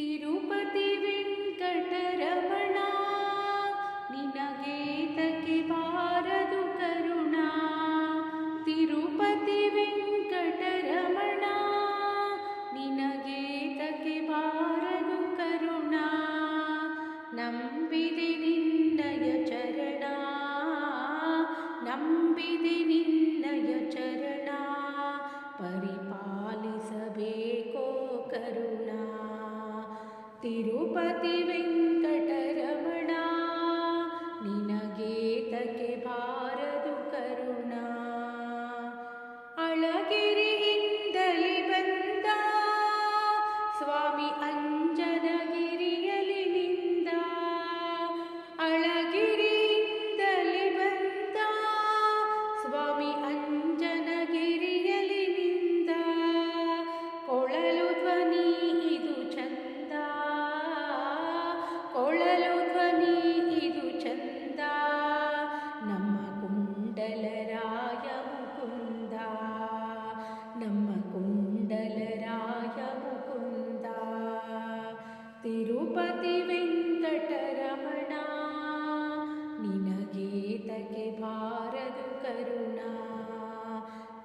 tiru Tirupati Venkataramana ನಿನಗೇತಕ್ಕೆ ಭಾರದು ಕರುಣಾ. ಅಳಗೆ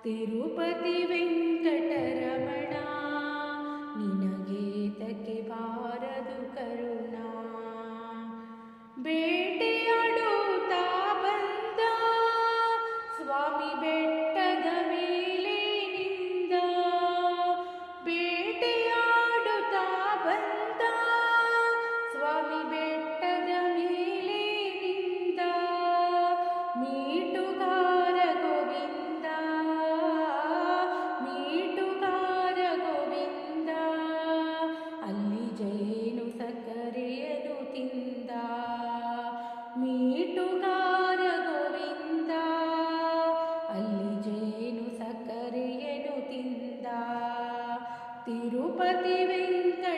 ತಿರುಪತಿ ವೆಂಕಟರಮಣ ನಿನಗೇತಕ್ಕೆ ಬಾರದು ಕರುಣಾ. ಬೇಟೆಯಾಡುತ್ತಾ ಬಂದ, ಸ್ವಾಮಿ ಬೆಟ್ಟದ ಮೇಲೆ ನಿಂದ. ಬೇಟೆಯಾಡುತ್ತಾ ಬಂದ, ಸ್ವಾಮಿ ಬೆಟ್ಟದ ಮೇಲೆ ನಿಂದ. ಮೀಟುಗ ತಿಂದ. ಮೀಟುಗಾರ ಗೋವಿಂದ ಅಲ್ಲಿ ಜೇನು ಸಕ್ಕರೆಯನ್ನು ತಿಂದ. ತಿರುಪತಿ ವೆಂಕಟ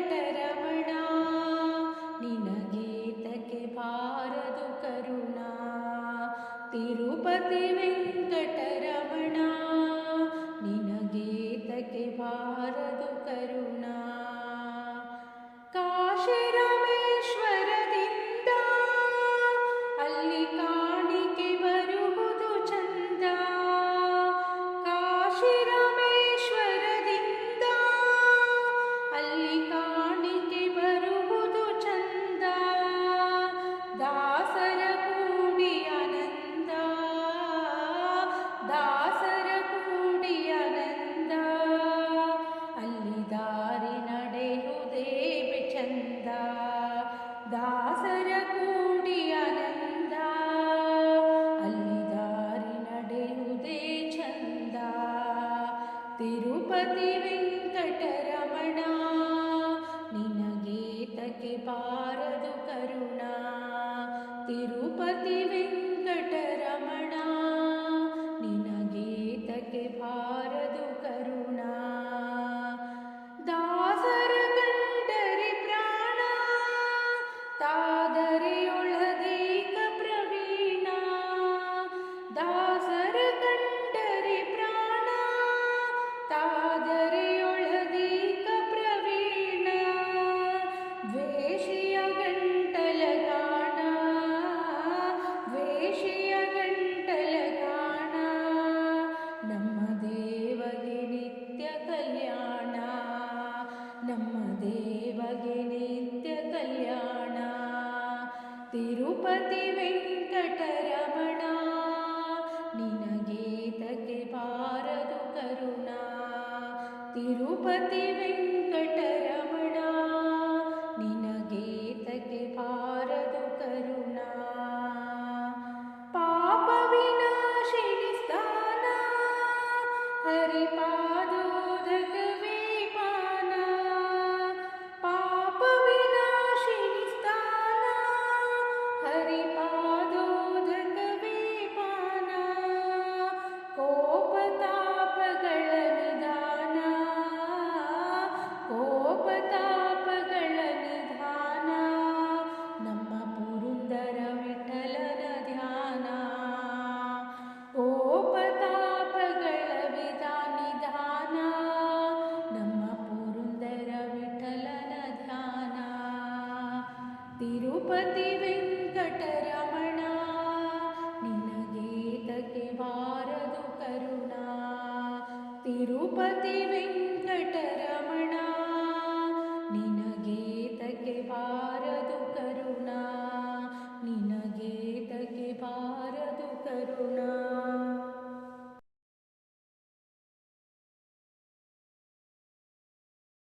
पति